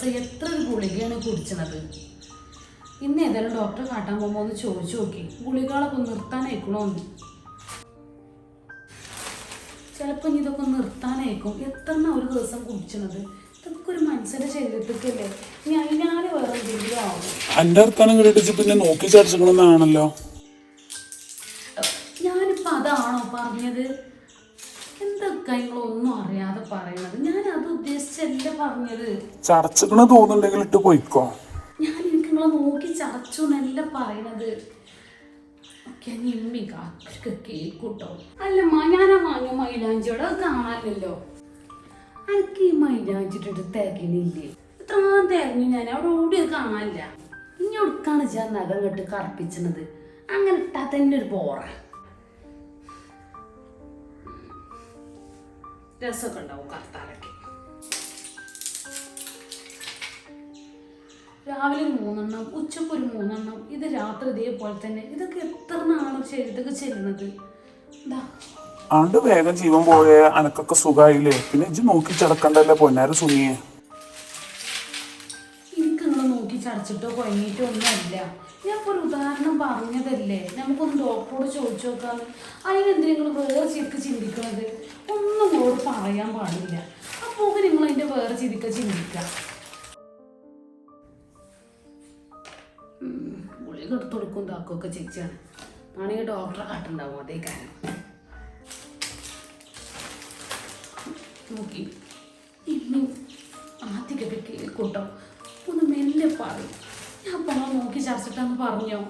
ദിവസം എത്ര ഒരു ഗുളികയാണ് കുടിച്ചണത് ഇന്ന് ഏതായാലും ഡോക്ടറെ കാട്ടാൻ പോകുമ്പോൾ ഒന്ന് ചോദിച്ചു നോക്കി. ഗുളികളൊക്കെ ഒന്ന് നിർത്താനയക്കണോന്ന് ചിലപ്പോൾ ഇനി ഇതൊക്കെ ഒന്ന് നിർത്താനയക്കും. എത്ര ഒരു ദിവസം കുടിച്ചണത്? ഇതൊക്കെ ഒരു മനുഷ്യന്റെ ശരീരത്തേക്കല്ലേ? ഇനി അതിനാല് വേറെ എന്തെങ്കിലും ആവും. എന്റെ വർത്താനം കേട്ടിട്ട് പിന്നെ നോക്കി ചടിച്ചിക്കണമെന്നാണല്ലോ ഞാനിപ്പോൾ അതാണോ പറഞ്ഞത്? എന്തൊക്കെ നിങ്ങളൊന്നും അറിയാതെ പറയണത് ഞാൻ അത് ഉദ്ദേശിച്ചല്ല പറഞ്ഞത്. ചടച്ചിക്കണ തോന്നുന്നുണ്ടെങ്കിൽ ഇട്ട് പോയിക്കോ. ഞാൻ എനിക്ക് നിങ്ങളെ നോക്കി ചടച്ചു എന്നല്ല പറയണത്. നിമ്മി കാക്കൊക്കെ കേൾക്കൂട്ടോ. അല്ലമ്മ ഞാനാ വാങ്ങിയ മൈലാഞ്ചിയോടെ അത് കാണാനില്ലല്ലോ. എനിക്ക് ഈ മൈലാഞ്ചിട്ടിട്ട് തികണില്ലേ ഇത്ര തികഞ്ഞു ഞാൻ അവിടെ ഓടി അത് കാണാനില്ല. ഇനി ഒടുക്കാണ് ഞാൻ നഖം കെട്ട് കറപ്പിച്ചത് അങ്ങനെ ഇട്ടാ തന്നെ ഒരു ബോറ രസമൊക്കെ ഉണ്ടാവും കറുത്താലൊക്കെ. രാവിലെ ഒരു മൂന്നെണ്ണം ഉച്ചയ്ക്ക് ഒരു മൂന്നെണ്ണം ഇത് രാത്രി ഇതേപോലെ തന്നെ. ഇതൊക്കെ എത്ര നാളും ശരീരത്തൊക്കെ ചെല്ലുന്നത് ഇതാ ആണ്ട് വേഗം ജീവൻ പോയ അനക്കൊക്കെ സുഖമായില്ലേ പിന്നെ ഇജ്ജ് നോക്കി ചടക്കണ്ടല്ലേ പൊന്നാര സുനിയെ? എനിക്ക് നിങ്ങളെ നോക്കി ചടച്ചിട്ടോ കുഴങ്ങിയിട്ടോ ഒന്നുമല്ല. പറഞ്ഞതല്ലേ? നമുക്കൊന്ന് ഡോക്ടറോട് ചോദിച്ചു നോക്കാന്ന് അതിനെന്തിനാ നിങ്ങൾ വേറെ ചിരിക്ക് ചിന്തിക്കണത്? ഒന്നും നിങ്ങളോട് പറയാൻ പാടില്ല. അപ്പോൾ നിങ്ങൾ അതിന്റെ വേറെ ചിരിക്ക ചിന്തിക്കുക ഉം, ഗുളിക എടുത്ത് കൊടുക്കും താക്കൊക്കെ ചേച്ചിയാണ്. ആണെങ്കിൽ ഡോക്ടറെ കാട്ടുണ്ടാവും അതേ കാര്യം. നോക്കി. ഇന്നും ആദ്യമൊക്കെ കേൾക്കൂട്ടോ. ഒന്ന് മെല്ലെ പറയും. ഞാൻ അപ്പം നോക്കി ചർച്ചിട്ടാന്ന് പറഞ്ഞോ.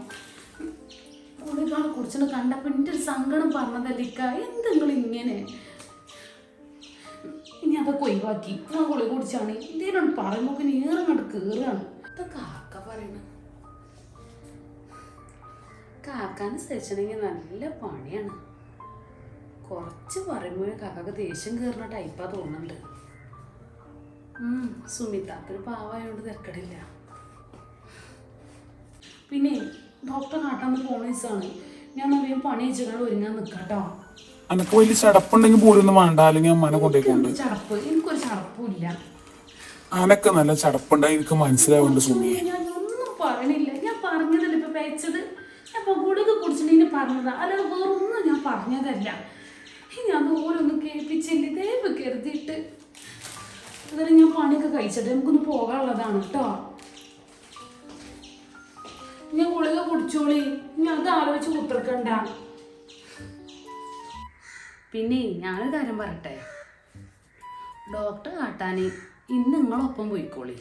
ഗുളികളെ കുറച്ചിനെ കണ്ടപ്പോൾ എന്റെ ഒരു സങ്കടം പറഞ്ഞതല്ലിക്ക എന്തെങ്കിലും ഇങ്ങനെ? ഇനി അതൊക്കെ ഒഴിവാക്കി. ഞാൻ ഗുളിക കുടിച്ചാണ്. എന്തെങ്കിലും പറയുമ്പോൾ നേറങ്ങോട്ട് കയറുകയാണ് ഇതൊക്കെ കാക്ക പറയണ. കാക്കാന് സഹിച്ചണെങ്കിൽ നല്ല പണിയാണ്. കുറച്ച് പറയുമ്പോൾ കാക്കാക്ക് ദേഷ്യം കയറുന്ന ടൈപ്പാ തോന്നുന്നുണ്ട്. സുമിതാക്കൊരു പാവായോണ്ട് തിരക്കടില്ല. പിന്നെ ഡോക്ടറെ കാട്ടാൻ പോണീസാണ് ഞാൻ അറിയാൻ പണി വെച്ചിട്ട് ഒരുങ്ങാൻ നിൽക്കാട്ടോ അനക്ക് വലിയ ചടപ്പുണ്ടെങ്കിൽ പോലൊന്നും വേണ്ട. അല്ലെങ്കിൽ അമ്മനെ കൊണ്ടേക്കൊണ്ട് ചടപ്പ് എനിക്കൊരു ചടപ്പില്ല അനക്ക് നല്ല ചടപ്പുണ്ടായി എനിക്ക് മനസ്സിലാവുന്നുണ്ട് സുമി. ഞാൻ ഒന്നും പറയണില്ല. ഞാൻ പറഞ്ഞതല്ല ഇപ്പൊ പേച്ചത് ഞാൻ ഗുളിക കുടിച്ചിട്ട് പറഞ്ഞതാ. അല്ലാതെ വേറൊന്നും ഞാൻ പറഞ്ഞതല്ല. ഞാൻ ഓരോന്ന് കേൾപ്പിച്ചില്ല ദയവ് കരുതിയിട്ട്. അന്നേരം ഞാൻ പണിയൊക്കെ കഴിച്ചിട്ട് നമുക്കൊന്ന് പോകാനുള്ളതാണ് കേട്ടോ. ഞാൻ കുടിച്ചോളി ഞാൻ അത് ആലോചിച്ച് കുത്തിർക്കണ്ട. പിന്നെ ഞാനൊരു കാര്യം പറട്ടെ ഡോക്ടർ കാട്ടാൻ ഇന്ന് നിങ്ങളൊപ്പം പോയിക്കോളി.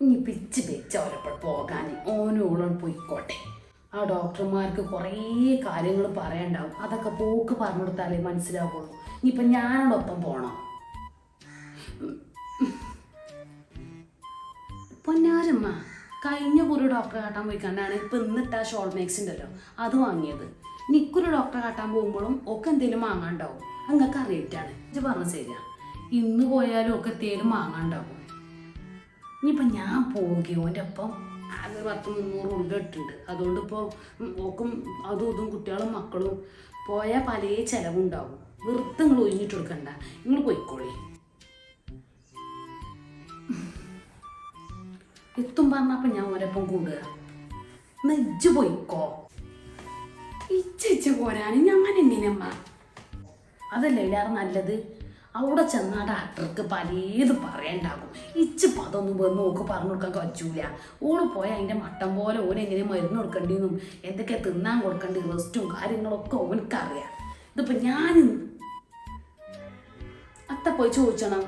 ഇനി പിച്ച് പിച്ച് അവരപ്പോൾ പോകാൻ ഓനോളം പോയിക്കോട്ടെ. ആ ഡോക്ടർമാർക്ക് കുറേ കാര്യങ്ങൾ പറയണ്ടാവും. അതൊക്കെ പോക്ക് പറഞ്ഞു കൊടുത്താലേ മനസ്സിലാവുള്ളൂ. ഇനിയിപ്പം ഞാനോടൊപ്പം പോകണം പൊന്നാരമ്മ. കഴിഞ്ഞ കുറി ഡോക്ടറെ കാട്ടാൻ പോയി കണ്ടാണ് ഇപ്പം ഇന്നിട്ട ഷോൾ മേക്സ് ഉണ്ടല്ലോ അത് വാങ്ങിയത്. നിക്കൊരു ഡോക്ടറെ കാട്ടാൻ പോകുമ്പോഴും ഒക്കെ എന്തെങ്കിലും വാങ്ങാണ്ടാവും അങ്ങക്ക് അറിയിട്ടാണ് ഇത് പറഞ്ഞ ശരിയാ. ഇന്ന് പോയാലും ഒക്കെ എന്തേലും വാങ്ങാണ്ടാവും ഇനിയിപ്പോൾ ഞാൻ പോവുകയോ എന്റെ ഒപ്പം ആകെ പത്ത് മുന്നൂറ് ഉള്ള ഇട്ടിട്ടുണ്ട്. അതുകൊണ്ട് ഇപ്പോൾ ഓക്കും അതും ഇതും കുട്ടികളും മക്കളും പോയാൽ പല ചിലവുണ്ടാവും. വെറുതെ നിങ്ങൾ ഒഴിഞ്ഞിട്ട് കൊടുക്കണ്ട. നിങ്ങൾ പോയിക്കോളി. എത്തും പറഞ്ഞപ്പോൾ ഞാൻ ഒരപ്പം കൂടുക. എന്നാ പോയിക്കോ. ഇജ്ജ് ഇജ്ജ് ഞാൻ എങ്ങനെയമ്മ അതല്ലേ എല്ലാവരും നല്ലത്? അവിടെ ചെന്നാ ഡാക്ടർക്ക് പലേത് പറയണ്ടാകും. ഇച്ചിപ്പം അതൊന്നും വന്ന് നോക്ക് പറഞ്ഞു കൊടുക്കാൻ പറ്റൂല. ഓൾ പോയ അതിന്റെ മട്ടം പോലെ ഓൻ എങ്ങനെ മരുന്ന് കൊടുക്കേണ്ടിയെന്നും എന്തൊക്കെ തിന്നാൻ കൊടുക്കേണ്ടി റെസ്റ്റും കാര്യങ്ങളൊക്കെ ഓനക്കറിയാം. ഇതിപ്പോൾ ഞാൻ അത്ത പോയി ചോദിച്ചണം.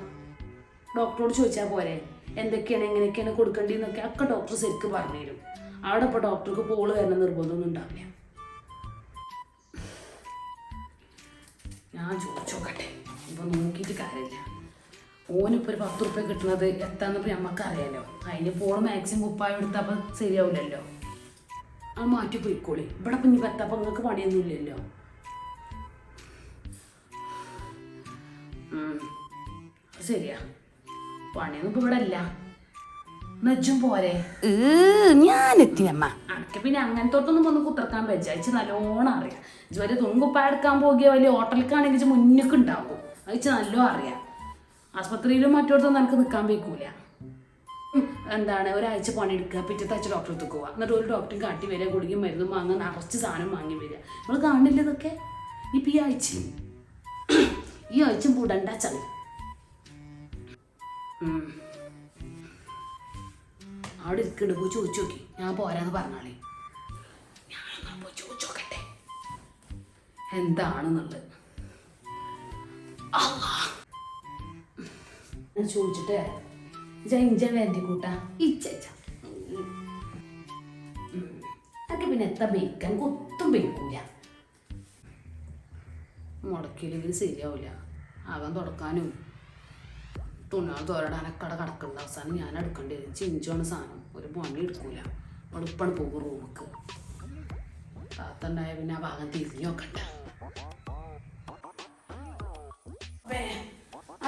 ഡോക്ടറോട് ചോദിച്ചാൽ പോരെ? എന്തൊക്കെയാണ് എങ്ങനെയൊക്കെയാണ് കൊടുക്കേണ്ടതെന്നൊക്കെ ഒക്കെ ഡോക്ടർ ശരിക്കും പറഞ്ഞുതരും. അവിടെ ഇപ്പോൾ ഡോക്ടർക്ക് പോൾ വരുന്ന നിർബന്ധമൊന്നും ഉണ്ടാവില്ല. ഞാൻ ചോദിച്ചോക്കട്ടെ ഇപ്പൊ നോക്കിയിട്ട് കാര്യമില്ല. ഓനിപ്പോൾ ഒരു പത്ത് റുപ്യ കിട്ടുന്നത് എത്താന്നിപ്പോൾ നമുക്കറിയാലോ അതിന് പോൾ മാക്സിമം ഉപ്പായ എടുത്താൽ അപ്പം ശരിയാവില്ലല്ലോ. അത് മാറ്റി പോയിക്കോളി. ഇവിടെ ഇപ്പം ഇനി എത്തപ്പം നിങ്ങൾക്ക് പണിയൊന്നും ഇല്ലല്ലോ. ശരിയാ. പണിയൊന്നും ഇപ്പൊ ഇവിടെ അല്ല നജ്ജും പോരെ. ഞാനെത്തി അമ്മ. അനക്ക് പിന്നെ അങ്ങനത്തോട്ടൊന്നും വന്ന് കുത്തിർക്കാൻ പറ്റിച്ച് നല്ലോണം അറിയാം. ഇതുവരെ തുണുകുപ്പ എടുക്കാൻ പോകിയ വലിയ ഹോട്ടലിക്കാണെങ്കിൽ മുന്നിക്ക് ഉണ്ടാവും അയച്ച് നല്ലോ അറിയാം. ആസ്പത്രിയിലും മറ്റോടത്തൊന്നും എനിക്ക് നിൽക്കാൻ പോയിക്കൂല എന്താണ്? ഒരാഴ്ച പണിയെടുക്കുക. പിറ്റത്തെ ആഴ്ച ഡോക്ടറെ അടുത്ത് പോവുക. എന്നിട്ട് ഒരു ഡോക്ടറും കാട്ടി വരിക. ഗുളികയും മരുന്നും വാങ്ങുക നിറച്ച് സാധനം വാങ്ങി വരിക. നമ്മൾ കാണില്ല ഇതൊക്കെ? ഇപ്പം ഈ ആഴ്ച. ഈ ആഴ്ച പൂടണ്ട ചളി. അവിടെ ഇരിക്കണ്ട് പോയി ചോദിച്ചു നോക്കി. ഞാൻ പോരാന്ന് പറഞ്ഞാളേ. ഞാൻ പോയി ചോദിച്ചു നോക്കട്ടെ. എന്താണെന്നുള്ളത്. ചോദിച്ചിട്ട് വരാം. വേണ്ടി കൂട്ടാ. ഇച്ച പിന്നെ എത്ര ബേക്കാൻ? കൊത്തും ബേക്കൂല. മുടക്കിയില്ലെങ്കിൽ ശരിയാവില്ല ആകാൻ തുടക്കാനും. തുണാൾ തോരടാനൊക്കെ അവിടെ കിടക്കുന്നുണ്ട് അവസാനം ഞാൻ എടുക്കേണ്ടി വരും. ചിഞ്ചാണ് സാധനം. ഒരു പണി എടുക്കൂല. എളുപ്പമാണ് പോകും റൂമിക്ക്. താത്തണ്ടായ പിന്നെ ആ ഭാഗം തിരിഞ്ഞു നോക്കണ്ട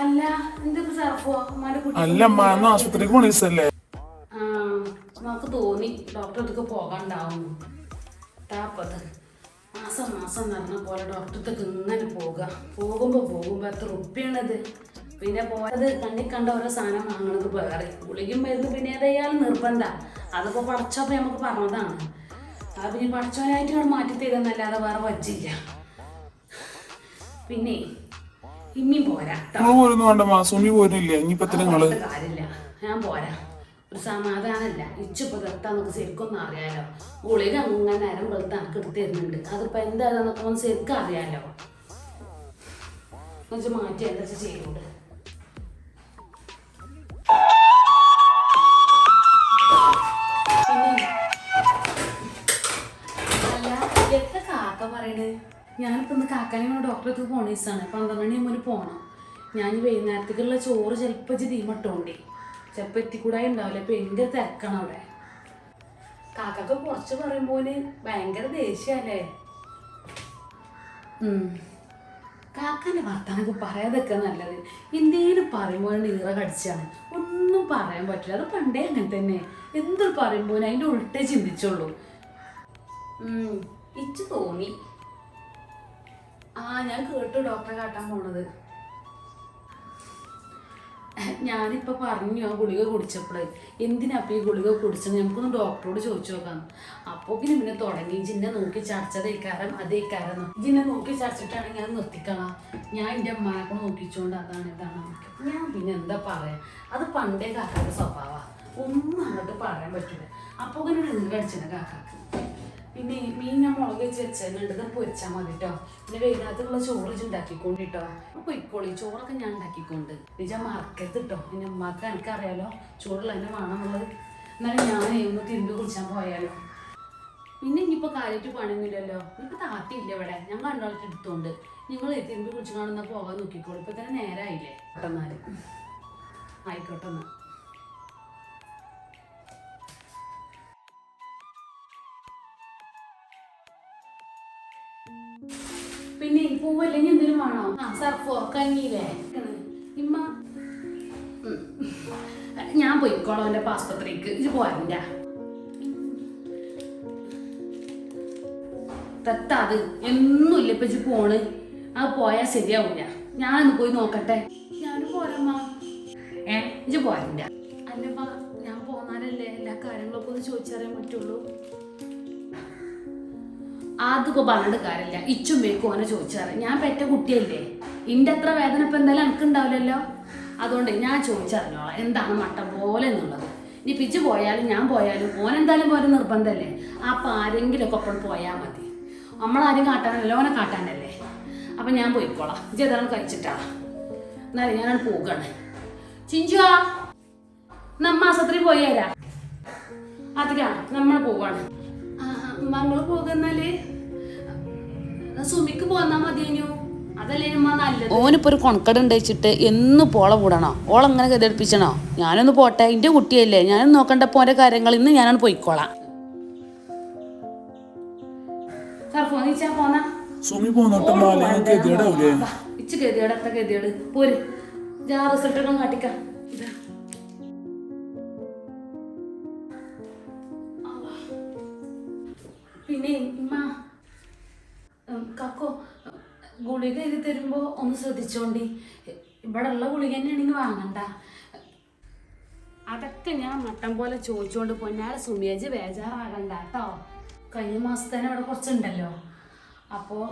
അല്ല എന്തൊക്കെ സർഫോ അമ്മാന്റെ കുട്ടി ആശുപത്രിക്ക് നമുക്ക് തോന്നി. ഡോക്ടർ അടുത്തേക്ക് പോകാണ്ടാവും താപ്പത് മാസം മാസം നടന്ന പോലെ ഡോക്ടർ അടുത്തേക്ക് ഇങ്ങനെ പോകുക പോകുമ്പോൾ പോകുമ്പോൾ എത്ര ഉപ്പിയാണത് പിന്നെ പോയത് കണ്ണി കണ്ട ഓരോ സാധനം വാങ്ങണത് വേറെ ഗുളികയും മരുന്ന് പിന്നെ ഏതായാലും നിർബന്ധ. അതിപ്പോ പടച്ചപ്പോൾ നമുക്ക് പറഞ്ഞതാണ്. അത് പിന്നെ പഠിച്ചവനായിട്ട് നമ്മൾ മാറ്റി തരുന്നല്ലാതെ വേറെ വച്ചില്ല പിന്നെ ഇമ്മിയും പോരാ കാര്യമില്ല ഞാൻ പോരാ. ഒരു സമാധാനമല്ല ഇച്ചിപ്പോ നിർത്താൻ നമുക്ക് ശരിക്കൊന്നും അറിയാലോ. ഗുളിക അങ്ങനെ നേരം വെളുത്ത് എനിക്ക് എടുത്ത് തരുന്നുണ്ട്. അതിപ്പോ എന്താ നമുക്ക് ശരിക്കും അറിയാലോ. എന്നുവെച്ചാൽ മാറ്റി എന്താ വെച്ചാൽ കാക്ക പറയണേ ഞാനിപ്പോ ഇന്ന് കാക്കാനെ കൊണ്ട് ഡോക്ടറെ അടുത്ത് പോണ ദിവസമാണ് പന്ത്രണ്ട് മണി മുന്നിൽ പോണം. ഞാൻ വൈകുന്നേരത്തേക്കുള്ള ചോറ് ചിലപ്പോൾ ഇജ്ജ് തീമട്ടോണ്ടേ ചിലപ്പോൾ എത്തിക്കൂടായി ഉണ്ടാവില്ല ഇപ്പം ഭയങ്കര തിരക്കാണ് അവിടെ. കാക്കൊക്കെ കുറച്ച് പറയുമ്പോന് ഭയങ്കര ദേഷ്യമല്ലേ കാക്കാന്റെ വർത്താനൊക്കെ പറയാതൊക്കെ നല്ലത്. എന്തേലും പറയുമ്പോൾ ഈറ കടിച്ചാണ്. ഒന്നും പറയാൻ പറ്റില്ല. അത് പണ്ടേ അങ്ങനെ തന്നെ. എന്ത് പറയുമ്പോൾ അതിന്റെ ഉൾട്ടേ ചിന്തിച്ചുള്ളൂ. ഇച്ച് തോന്നി. ആ ഞാൻ കേട്ടു ഡോക്ടറെ കാട്ടാൻ പോണത്. ഞാനിപ്പോ പറഞ്ഞു ആ ഗുളിക കുടിച്ചപ്പോഴേ എന്തിനാപ്പം ഈ ഗുളിക കുടിച്ചത്? നമുക്കൊന്ന് ഡോക്ടറോട് ചോദിച്ചു നോക്കാം. അപ്പോ പിന്നെ പിന്നെ തുടങ്ങി. ജിന്നെ നോക്കി ചടച്ചതേക്കാരം അതേക്കാരം ജിന്നെ നോക്കി ചർച്ചിട്ടാണ് ഞാൻ നിർത്തിക്കളാം. ഞാൻ എന്റെ അമ്മാനൊക്കെ കൂടെ നോക്കിച്ചോണ്ട് അതാണ് ഇതാണ് ഞാൻ പിന്നെ എന്താ പറയാ? അത് പണ്ടേ കാക്കാന്റെ സ്വഭാവ. ഒന്നും അങ്ങോട്ട് പറയാൻ പറ്റില്ല അപ്പൊ ഇങ്ങനെ നിന്ന് കടിച്ചില്ല കാക്കാക്ക്. പിന്നെ മീൻ ഞാൻ മുളക് വെച്ച് വെച്ചിട്ടുണ്ട് ഇത് പൊരിച്ചാൽ മതി കേട്ടോ പിന്നെ വൈകുന്നേരത്തുള്ള ചോറ് ഉണ്ടാക്കിക്കൊണ്ട് കേട്ടോ പൊയ്ക്കോളി ചോറൊക്കെ ഞാൻ ഉണ്ടാക്കിക്കൊണ്ട്. നിജ മറക്കരുത് കേട്ടോ പിന്നെ ഉമ്മാക്ക് എനിക്കറിയാലോ ചോറുള്ള തന്നെ വേണമെന്നുള്ളത് എന്നാലും ഞാൻ ഒന്ന് തിരുമ്പി കുടിച്ചാൻ പോയാലോ. പിന്നെ ഇനിയിപ്പോൾ കാര്യമായിട്ട് പണിയൊന്നുമില്ലല്ലോ. ഇനിയിപ്പോൾ താത്തിയില്ല ഇവിടെ? ഞാൻ കണ്ടോളൊക്കെ എടുത്തോണ്ട്. നിങ്ങൾ തിരുമ്പി കുടിച്ചു കാണുന്ന പോകാൻ നോക്കിക്കോളൂ. ഇപ്പൊ തന്നെ നേരമായില്ലേ പെട്ടെന്നാൽ. ആയിക്കോട്ടെ എന്നാ. പിന്നെ ഈ പൂവല്ലെങ്കിൽ എന്തെങ്കിലും വേണോ? ആ. സർഫോ കഞ്ഞിയില്ലേ ഇമ്മ. ഞാൻ പോയിക്കോളാം എന്റെ ആസ്പത്രിക്ക്. ഇത് പോരണ്ട തത്താത് എന്നുമില്ല ഇപ്പൊ ഇജ്ജ് പോണ്. ആ പോയാൽ ശരിയാവൂല. ഞാനൊന്ന് പോയി നോക്കട്ടെ. ഞാൻ പോരമ്മ ഏ? ഇജ്ജ് പോരണ്ട അല്ലമ്മ ഞാൻ പോന്നാലല്ലേ എല്ലാ കാര്യങ്ങളൊക്കെ ഒന്ന് ചോദിച്ചറിയാൻ പറ്റുള്ളൂ. ആദ്യമൊക്കെ പറഞ്ഞിട്ട് കാര്യമില്ല. ഇച്ചും വേക്കും ഓനെ ചോദിച്ചാറ്. ഞാൻ പെറ്റ കുട്ടിയല്ലേ? ഇന്റെ അത്ര വേദന ഇപ്പൊ എന്തായാലും എനിക്ക് ഉണ്ടാവില്ലല്ലോ അതുകൊണ്ട് ഞാൻ ചോദിച്ചറിഞ്ഞോളാം. എന്താണ് മട്ട പോലെ എന്നുള്ളത്. ഇനി പിച്ച് പോയാലും ഞാൻ പോയാലും ഓൻ എന്തായാലും പോലെ നിർബന്ധമല്ലേ അപ്പൊ ആരെങ്കിലും ഒക്കെ ഒപ്പം പോയാൽ മതി. നമ്മളാരും കാട്ടാനല്ലോ ഓനെ കാട്ടാനല്ലേ? അപ്പൊ ഞാൻ പോയിക്കോളാം. ഏതാണ് കഴിച്ചിട്ടാ. എന്നാലും ഞാനാണ് പോകണേ. ചിഞ്ചുവാ നമ്മ ആശുപത്രി പോയി തരാം അതിലാ നമ്മൾ പോവാണ്. നമ്മൾ പോകുന്നാൽ? സുമിക്ക് പോന്നാ മതിയനു? ഓനിപ്പോ ഒരു കൊണക്കട വെച്ചിട്ട് എന്ന് പോള കൂടണോ? ഓളങ്ങനെ ഗതിയടിപ്പിച്ചണോ ഞാനൊന്ന് പോട്ടെ എന്റെ കുട്ടിയല്ലേ. ഞാനൊന്ന് നോക്കണ്ടപ്പോ ഓരോ കാര്യങ്ങൾ ഇന്ന് ഞാനൊന്ന് പോയിക്കോളാം. സുമി പോന്നിട്ട് ഇച്ച് പോര്. ഞാൻ കാട്ടിക്ക. പിന്നെ ഇമ്മ കാക്കോ ഗുളിക എഴുതി തരുമ്പോൾ ഒന്ന് ശ്രദ്ധിച്ചോണ്ടി. ഇവിടെ ഉള്ള ഗുളിക തന്നെയാണെങ്കിൽ വാങ്ങണ്ട. അതൊക്കെ ഞാൻ മട്ടം പോലെ ചോദിച്ചുകൊണ്ട് പൊന്നാല സുമിയജ് ബേജാറാകണ്ട കേട്ടോ കഴിഞ്ഞ മാസത്തെ തന്നെ ഇവിടെ കുറച്ചുണ്ടല്ലോ. അപ്പോൾ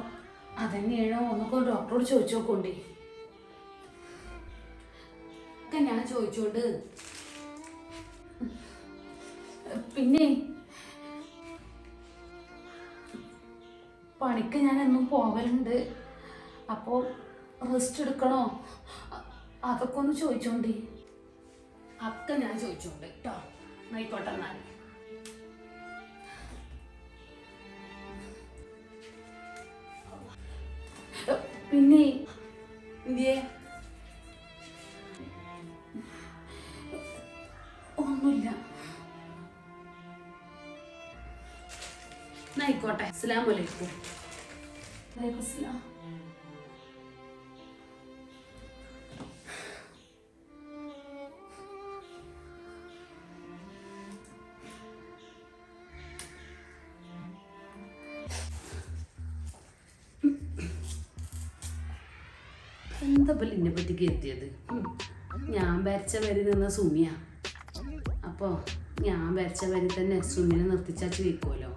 അതന്നെയാണോ ഒന്നൊക്കെ ഡോക്ടറോട് ചോദിച്ചു നോക്കണ്ടേ ഞാൻ ചോദിച്ചോണ്ട്. പിന്നെ പണിക്ക് ഞാൻ എന്നും പോവലുണ്ട്. അപ്പോൾ റെസ്റ്റ് എടുക്കണോ? അതൊക്കെ ഒന്ന് ചോദിച്ചോണ്ടി. ഒക്കെ ഞാൻ ചോദിച്ചോണ്ട് കേട്ടോ ആയിക്കോട്ടെ എന്നാൽ പിന്നെ അസ്സലാം എന്താ എത്തിയത്? ഞാൻ വരച്ച വരി നിന്ന സുമിയ. അപ്പോൾ ഞാൻ വരച്ച വരി തന്നെ സുമിനെ നിർത്തിച്ചാച്ച് വെക്കുമല്ലോ